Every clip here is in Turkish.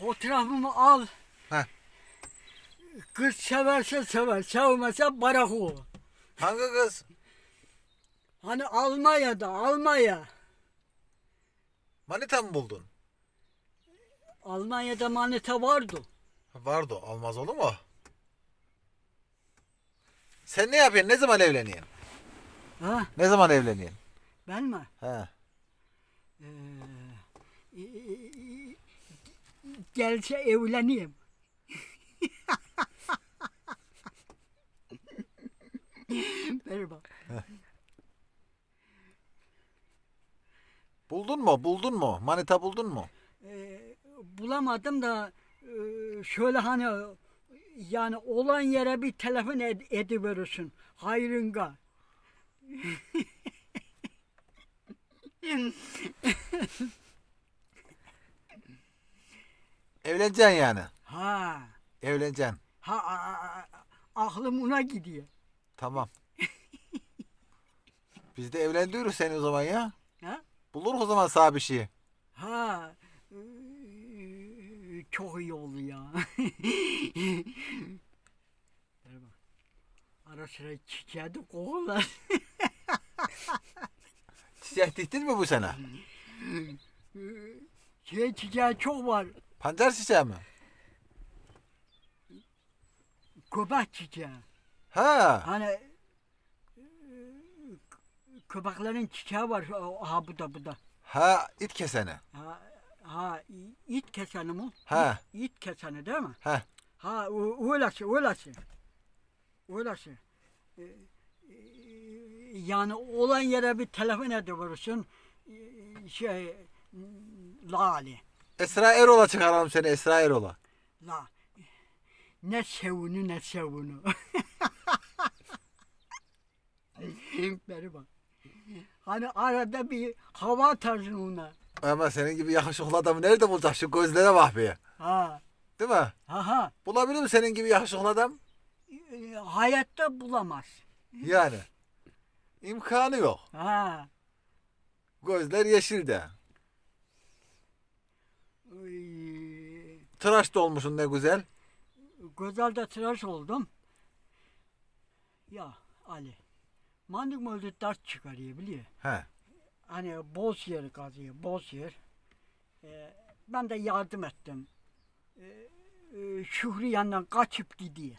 Fotoğrafımı al. Heh. Kız severse sever, sevmezse bırak o. Hangi kız? Hani Almanya'da, Almanya. Manita mı buldun? Almanya'da manita vardı. Vardı. Olmaz olur mu? Sen ne yapıyorsun? Ne zaman evleniyorsun? Ha, Ne zaman evleniyorsun? ben mi? He. Ee, gelse evleneyim. Merhaba. Buldun mu? Buldun mu? Manita buldun mu? Ee, bulamadım da e, şöyle hani yani olan yere bir telefon ed ediverirsin. Hayrınga. Evleneceksin yani. Ha. Evleneceksin. Ha a- a- aklım ona gidiyor. Tamam. Biz de evlendiriyoruz seni o zaman ya. Ha? Bulur o zaman sağ bir şey. Ha. ee, Çok iyi oldu ya. Merhaba. Ara sıra çiçeği de kokular. Çiçek diktin mi bu sene? Şey çiçeği çok var. Pancar çiçeği mi? Köpek çiçeği. Ha. Hani e, köpeklerin çiçeği var. Ha bu da bu da. Ha it keseni. Ha, ha it keseni mi? Ha. İt, it keseni değil mi? Ha. Ha o- öylesi öylesi. Öylesi. E, Yani olan yere bir telefon ediyorsun. Ee, Şey Lale. Esra Erol'a çıkaralım seni Esra Erol'a. La. Ne sevunu ne sevunu. Merhaba. Hani arada bir hava atarsın ona. Ama senin gibi yakışıklı adamı nerede bulacak? Şu gözlere bak bir. Ha. Değil mi? Ha ha. Bulabilir mi senin gibi yakışıklı adam? Ee, Hayatta bulamaz. Yani. İmkanı yok. Ha. Gözler yeşil de. Ee, Tıraş da olmuşsun ne güzel. Güzel tıraş oldum. Ya Ali. Mandık mı dert çıkarıyor biliyor. He. Hani boz yer kazıyor, boz yer. Ee, ben de yardım ettim. Ee, e, Şükrü yandan kaçıp gidiyor.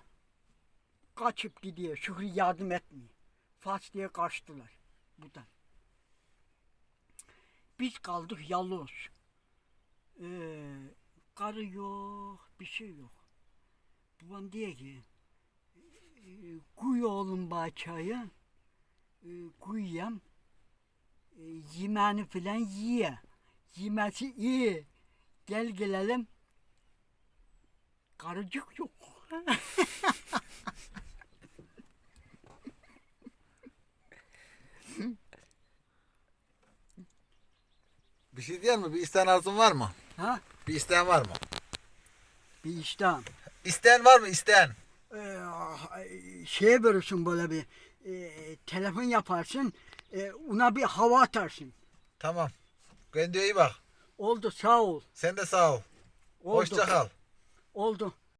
Kaçıp gidiyor. Şükrü yardım etmiyor. Fas diye kaçtılar buradan. Biz kaldık yalnız. Ee, karı yok, bir şey yok. Babam diyor ki, e, kuy oğlum bahçeye, e, kuyuyam, e, yemeğini filan yiye. Yemesi iyi. Gel gelelim. Karıcık yok. Bir şey diyor mi? Bir isteyen arzun var mı? Ha? Bir isteyen var mı? Bir iştahım. İsteyen var mı? İsteyen. Ee, şey verirsin böyle bir e, telefon yaparsın. E, ona bir hava atarsın. Tamam. Kendine iyi bak. Oldu sağ ol. Sen de sağ ol. Oldu. Hoşça kal. Oldu.